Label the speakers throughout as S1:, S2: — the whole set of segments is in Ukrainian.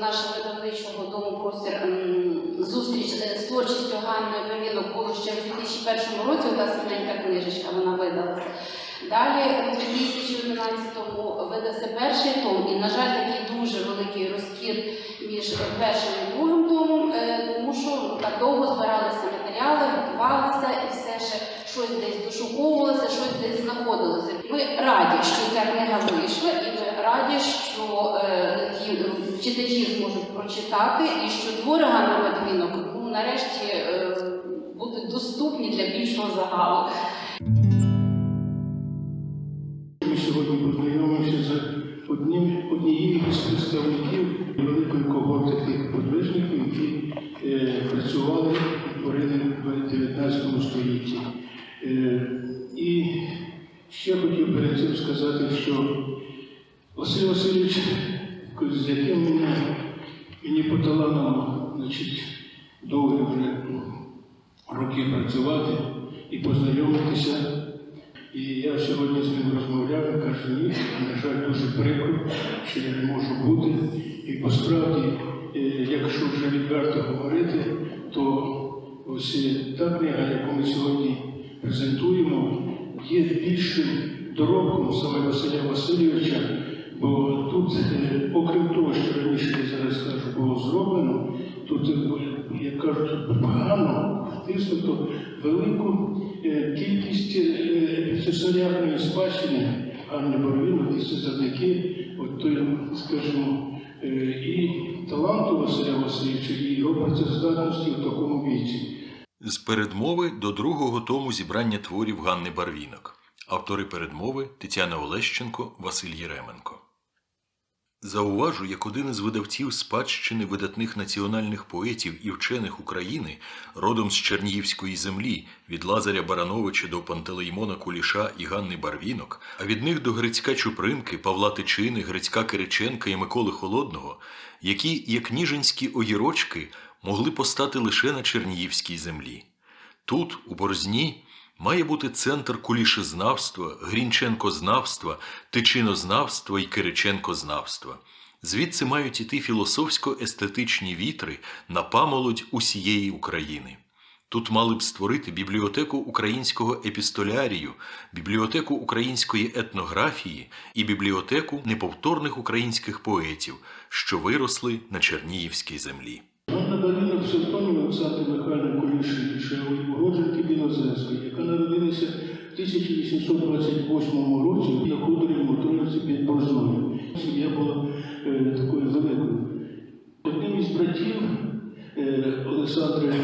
S1: Нашого видавничого дому простір зустріч е, з творчістю Ганни Павінок було ще в 2001 році. Ота синенька книжечка вона видалася. Далі у 2011-му видався перший том, і, на жаль, такий дуже великий розкір між першим і другим томом, е, тому що так довго збиралися матеріали, готувалися і все ще щось десь дошуковувалося, щось десь знаходилося. Ми раді, що ця книга вийшла, і ми раді, що е, ті читачі зможуть прочитати, і що твори Ганни Матвінок ну, нарешті е, будуть доступні для більшого загалу.
S2: Ми сьогодні познайомимося з одним, однією із представників великої когорти тих подвижників, які е, працювали творили в 19 столітті. Е, і ще хотів перед цим сказати, що Василь Васильович, з яким мені, мені поталанило, значить, довго вже роки працювати і познайомитися. І я сьогодні з ним розмовляв і кажу, ні, на жаль, дуже прикро, що я не можу бути. І посправді, е, якщо вже відверто говорити, то ось та книга, яку ми сьогодні презентуємо, є більшим доробком саме Василя Васильовича, бо тут, е, окрім того, що раніше я зараз кажу, було зроблено, тут, е, як кажуть, погано втиснуто велику е, кількість е, спадщини Ганни Боровіно, ті завдяки от той, скажімо, і таланту Василя Васильовича, і його працездатності в такому віці.
S3: З передмови до другого тому зібрання творів Ганни Барвінок. Автори передмови Тетяна Олещенко, Василь Єременко. Зауважу, як один із видавців спадщини видатних національних поетів і вчених України, родом з Чернігівської землі, від Лазаря Барановича до Пантелеймона Куліша і Ганни Барвінок, а від них до Грицька Чупринки, Павла Тичини, Грицька Кириченка і Миколи Холодного, які, як ніжинські огірочки, могли постати лише на Чернігівській землі. Тут, у Борзні, має бути центр кулішезнавства, грінченкознавства, тичинознавства і кириченкознавства. Звідси мають іти філософсько-естетичні вітри на памолодь усієї України. Тут мали б створити бібліотеку українського епістолярію, бібліотеку української етнографії і бібліотеку неповторних українських поетів, що виросли на Чернігівській землі.
S2: Ганна Барвінок Севтонів Олександр Михайло Кулішевича, уродженки Білозерської, яка народилася в 1828 році на хуторі в Моторівці під Борзною. Сім'я була е, такою великою. Одним із братів е, Олександра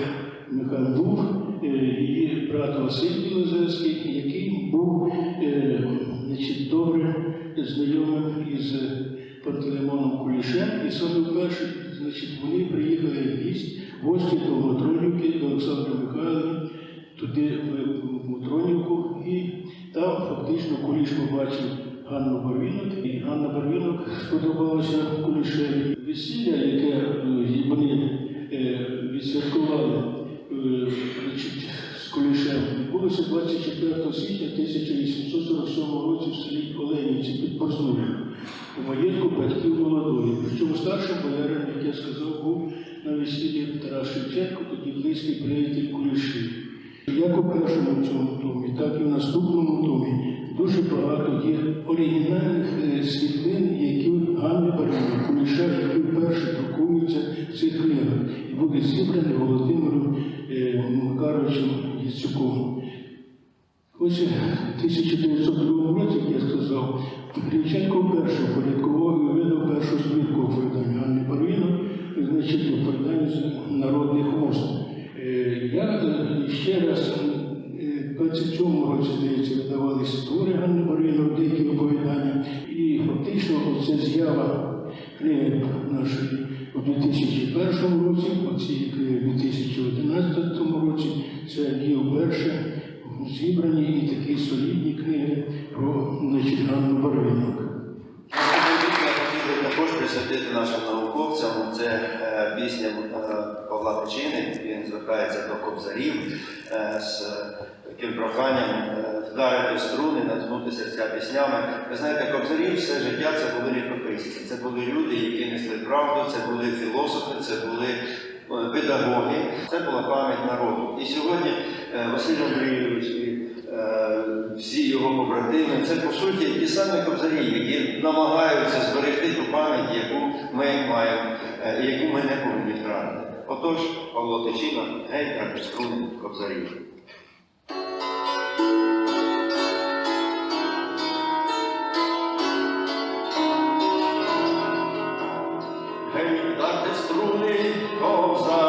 S2: Михайло був е, її брат Василь Білозерський, який був е, значить, добре знайомим із Пантелеймоном Кулішем. І саме вперше значить, вони приїхали в гість в гості до Матронівки, до Олександра Михайловни, туди в Матронівку, і там фактично Куліш побачив Ганну Барвінок, і Ганна Барвінок сподобалася Кулішеві. Весілля, яке е, вони е, відсвяткували е, з Кулішем, відбулося 24 січня 1847 році в селі Оленівці під Борзною, у маєтку батьків молодої. Причому старшим боярин, як я сказав, був на весіллі Тарас Шевченко, тоді близький приятель Куліші. Як у першому цьому томі, так і в наступному томі дуже багато є оригінальних е, світлин, які Ганни Барвінок, Куліша, які вперше друкуються в цих книгах і буде зібрані Володимиром е, Макаровичем Яцюком. Ось в 1902 році, як я сказав, Грінченко вперше впорядкував і видав першу збірку оповідань Ганни Барвінок, значить, оповідання народних вуст. Е, Я е, ще раз е, в 27-му році, здається, видавалися твори Ганни Барвінок, деякі оповідання, і фактично оця з'ява книги нашої у 2001 році, оці в 2011 році, це є вперше зібрані і такі солідні книги про Ганну Барвінок.
S4: Хотів також присвятити нашим науковцям. Це е, пісня е, Павла Печини. Він звертається до кобзарів е, з таким проханням вдарити струни, надихнути серця піснями. Ви знаєте, кобзарі все життя це були літописці. Це були люди, які несли правду, це були філософи, це були педагоги, це була пам'ять народу. І сьогодні Василь Андрійович всі його побратими, це по суті ті самі кобзарі, які намагаються зберегти ту пам'ять, яку ми маємо, е, яку ми не повинні втратити. Отож, Павло Тичина, гей, архіструни кобзарів.
S5: Гей, дайте струни ковзарі,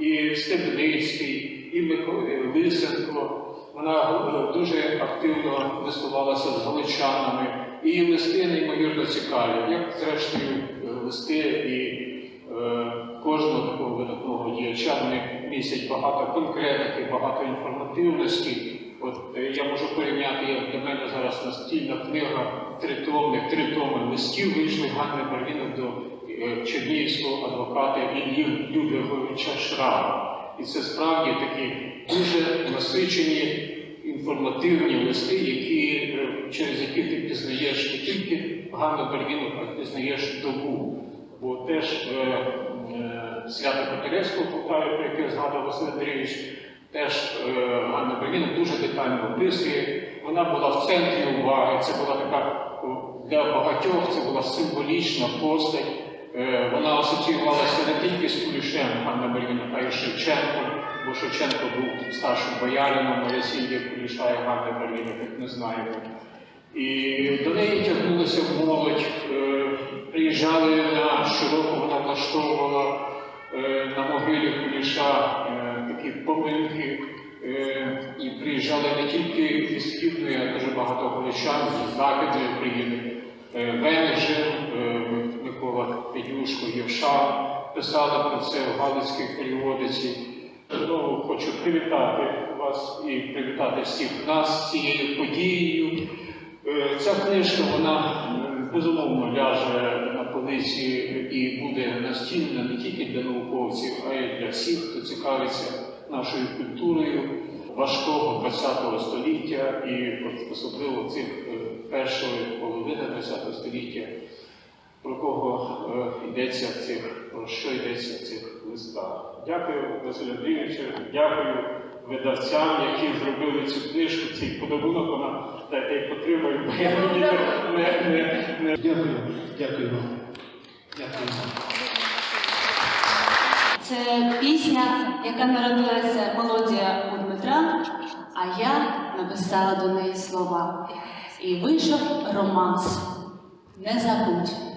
S6: і Стебницький, і Лисенко. Вона дуже активно висловалася з галичанами, і листи неймовірно цікаві, як зрештою листи і Е, кожного такого видатного діяча вони містять багато конкретики, багато інформативності. От е, я можу порівняти, як для мене зараз настільна книга тритомних, три томи листів вийшли Ганни Барвінок до чернігівського адвоката Іллі Людвиговича Шрама. І це справді такі дуже насичені інформативні листи, які, е, через які ти пізнаєш не тільки Ганну Барвінок, а пізнаєш добу. Бо теж е, е, свято Котляревського Полтаві, про яке згадував Василь Андрійович, теж е, Ганна Барвінок дуже детально описує. Вона була в центрі уваги, це була така для багатьох, це була символічна постать. Е, вона асоціювалася не тільки з Кулішем Ганна Барвінок, а й з Шевченком, бо Шевченко був старшим боярином, моя сім'я Куліша і Ганни Барвінок, як ми знаємо. І до неї тягнулася молодь, е, приїжджали на широко, вона влаштовувала е, на могилі Куліша такі поминки. І приїжджали не тільки зі східної, а дуже багато галичан з західної України. Микола Педюшко, Євша писали про це в Галицькій періодиці. Знову хочу привітати вас і привітати всіх нас цією подією. Е, Ця книжка, вона е, безумовно ляже на полиці і буде настільна не тільки для науковців, а й для всіх, хто цікавиться нашою культурою важкого ХХ століття і особливо цих е, першої половини ХХ століття, про кого е, йдеться в цих, про що йдеться в цих листах. Дякую, Василю Андрійовичу, дякую видавцям, які зробили цю книжку, цей подарунок, вона дайте їх потримаю,
S2: Дякую, дякую вам. Дякую.
S7: Це пісня, яка народилася мелодія у Дмитра, а я написала до неї слова. І вийшов романс. Не забудь.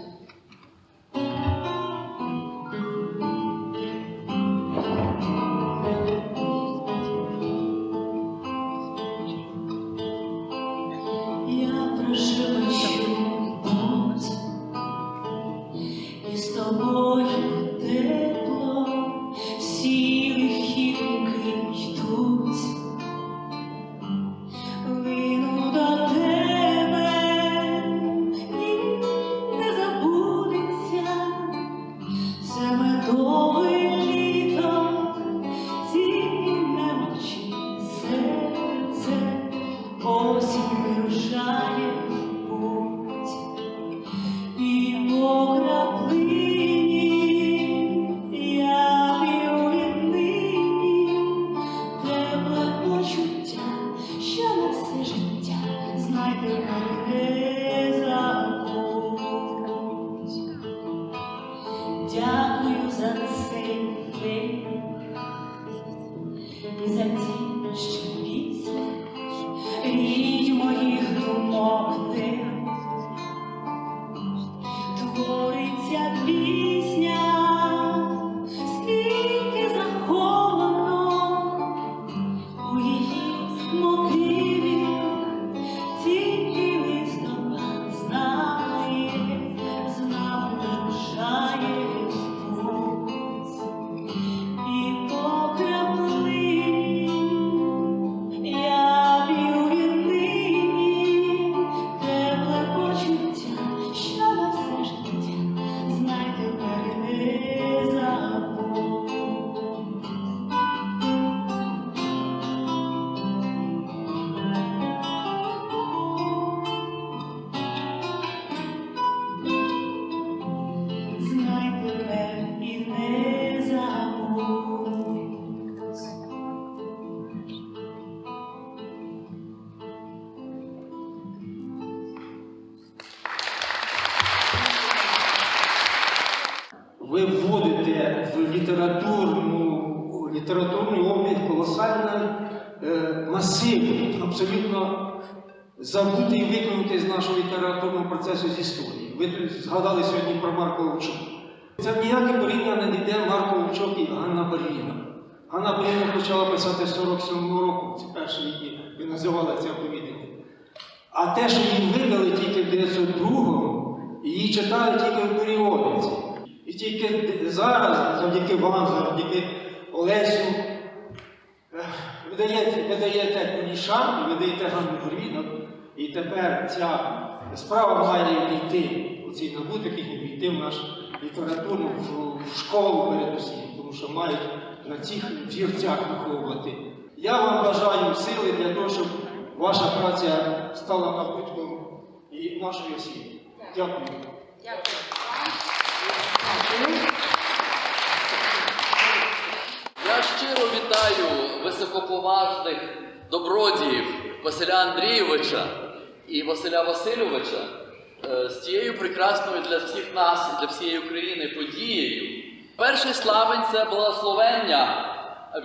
S8: Нашого літературного процесу з історії. Ви згадали сьогодні про Марка Левчук. Це ніяке порівняння не йде Марко Левчук і Ганна Барвіна. Ганна Барвіна почала писати з 47-го року, це перше її, ви називали це оповідання. А те, що її видали тільки в 902-му, її читали тільки в періодиці. І тільки зараз, завдяки вам, завдяки Олесю, видаєте, видаєте Куліша, і видаєте Ганну Горвінок, і тепер ця справа має війти, оцей набуток їх війти в нашу літературну в, школу передусім, тому що мають на цих вірцях виховувати. Я вам бажаю сили для того, щоб ваша праця стала набутком і нашої освіти. Дякую.
S9: Я щиро вітаю високоповажних добродіїв Василя Андрійовича і Василя Васильовича е, з цією прекрасною для всіх нас для всієї України подією. Перший славень це благословення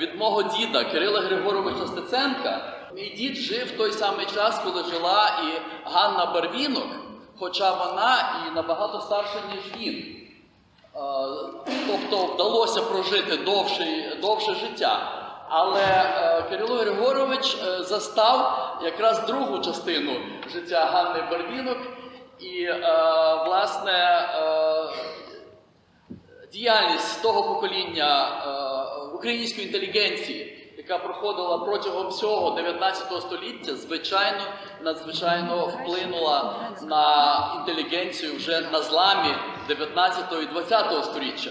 S9: від мого діда Кирила Григоровича Стеценка. Мій дід жив в той самий час, коли жила і Ганна Барвінок, хоча вона і набагато старша, ніж він. Е, Тобто вдалося прожити довше, довше життя. Але е, Кирило Григорович е, застав якраз другу частину життя Ганни Барвінок і, е, власне, діяльність того покоління української інтелігенції, яка проходила протягом всього 19 століття, звичайно, надзвичайно вплинула на інтелігенцію вже на зламі 19 і 20 століття.